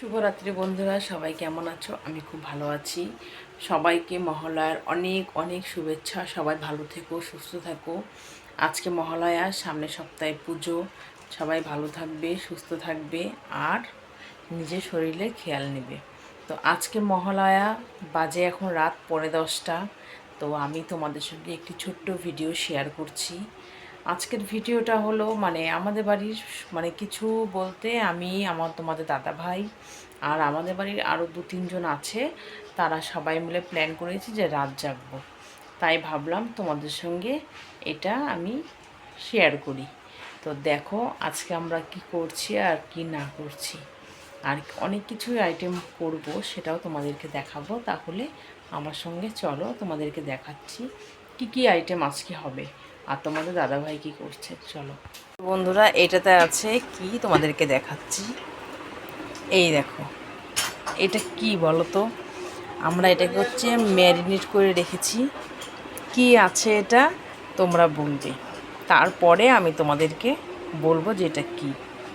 শুভরাত্রি বন্ধুরা, সবাই কেমন আছো? আমি খুব ভালো আছি। সবাইকে মহালয়ার অনেক অনেক শুভেচ্ছা। সবাই ভালো থেকো, সুস্থ থাকো। আজকে মহালয়া, সামনের সপ্তাহে পুজো। সবাই ভালো থাকবে, সুস্থ থাকবে আর নিজের শরীরে খেয়াল নেবে। তো আজকে মহালয়া, বাজে এখন রাত পৌনে দশটা। তো আমি তোমাদের সঙ্গে একটি ছোট্ট ভিডিও শেয়ার করছি। আজকের ভিডিওটা হলো মানে আমাদের বাড়ির মানে কিছু বলতে আমি, আমার তোমাদের দাদা ভাই আর আমাদের বাড়ির আরও দু তিনজন আছে, তারা সবাই মিলে প্ল্যান করেছি যে রাত জাগব। তাই ভাবলাম তোমাদের সঙ্গে এটা আমি শেয়ার করি। তো দেখো আজকে আমরা কি করছি আর কি না করছি। আর অনেক কিছুই আইটেম করব, সেটাও তোমাদেরকে দেখাবো। তাহলে আমার সঙ্গে চলো, তোমাদেরকে দেখাচ্ছি কি কি আইটেম আজকে হবে। আর তোমাদের দাদাভাই কি করছে? চলো। বন্ধুরা, এটাতে আছে কি তোমাদেরকে দেখাচ্ছি? এই দেখো। এটা কি বলো তো আমরা এটাকে হচ্ছে ম্যারিনেট করে রেখেছি। কি আছে এটা? তোমরা বলবে। তারপরে আমি তোমাদেরকে বলব যে এটা কি।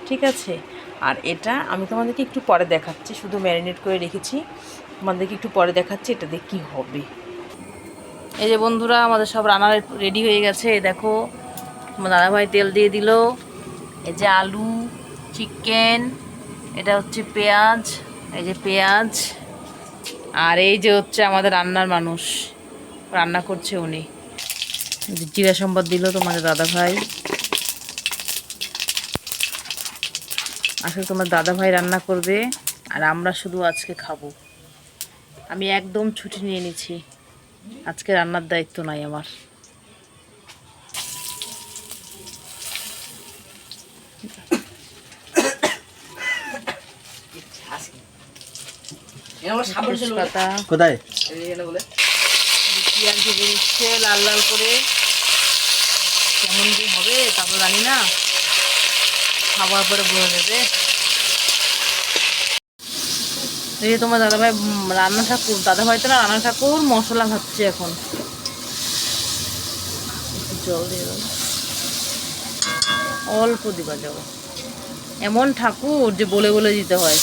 ঠিক আছে? আর এটা আমি তোমাদেরকে একটু পরে দেখাচ্ছি। শুধু ম্যারিনেট করে রেখেছি। তোমাদেরকে একটু পরে দেখাচ্ছি এটাতে কী হবে। এই যে বন্ধুরা, আমাদের সব রান্না রেডি হয়ে গেছে। দেখো দাদাভাই তেল দিয়ে দিল। এই যে আলু চিকেন এটা হচ্ছে পেঁয়াজ, এই যে পেঁয়াজ। আর এই যে হচ্ছে আমাদের রান্নার মানুষ, রান্না করছে উনি। জিরা সম্বাদ দিল তোমাদের দাদাভাই। আসলে তোমার দাদাভাই রান্না করবে, আর আমরা শুধু আজকে খাব। আমি একদম ছুটি নিয়ে নিছি আজকে রান্নার দায়িত্ব নাই আমার। কোথায়? পেঁয়াজ লাল লাল করে কেমন কি হবে তা তো জানি না। খাবার পরে বোঝা যাবে এই যে তোমার দাদাভাই রান্না ঠাকুর দাদাভাই তো না রান্না ঠাকুর মশলা ভাবছে এখন। জল দিয়ে অল্প দিবা যাও এমন ঠাকুর যে বলে বলে দিতে হয়।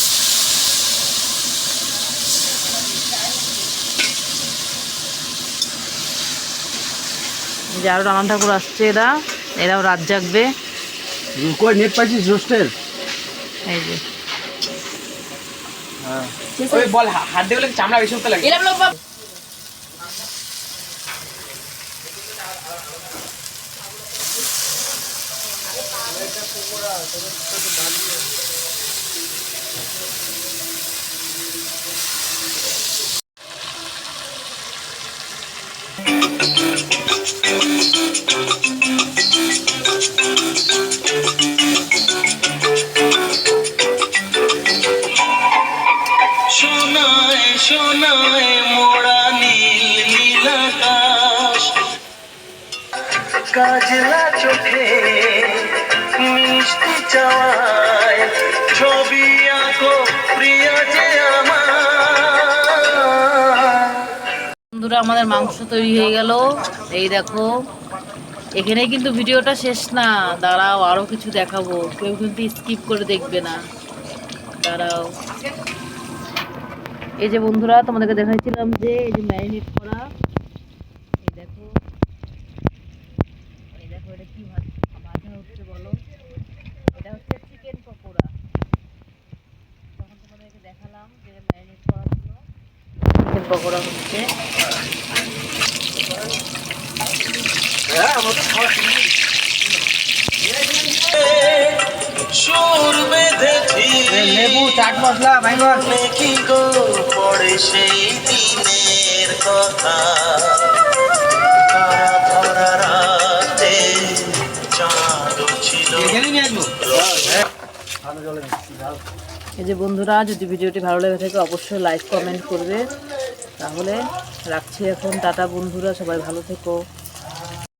যে আরও রান্না ঠাকুর আসছে এরা। এরাও রাত জাগবে। নেট পাইছিস রোস্টের? এই যে। ওই বল হাত দিয়ে চামড়া বেশি হতে লাগে? এরম লোক বাপ। সোনায় কাজলা চোখে মিষ্টি চাওয়ায় ছবি আঁকো প্রিয় যে বন্ধুরা, আমাদের মাংস তৈরি হয়ে গেল। এই দেখো এখানে কিন্তু ভিডিওটা শেষ না। দাঁড়াও, আরও কিছু দেখাবো। কেউ কিন্তু স্কিপ করে দেখবে না। দাঁড়াও। এই যে বন্ধুরা, তোমাদেরকে দেখাইছিলাম যে এই যে ম্যারিনেট করা এই দেখো এই দেখো এটা কি ভাজ ভাজা হচ্ছে বলো। এটা হচ্ছে চিকেন পকোড়া। তখন তোমাদেরকে দেখালাম যে ম্যারিনেট করা ছিল চিকেন পকোড়া হচ্ছে। সুর লেবু চাট মশলা বাইগন কি গো পড়ে সেই দিনের কথা। এই যে বন্ধুরা, যদি ভিডিওটি ভালো লেগে থাকে, অবশ্যই লাইক কমেন্ট করবে। তাহলে রাখছি এখন। টাটা বন্ধুরা, সবাই ভালো থেকো।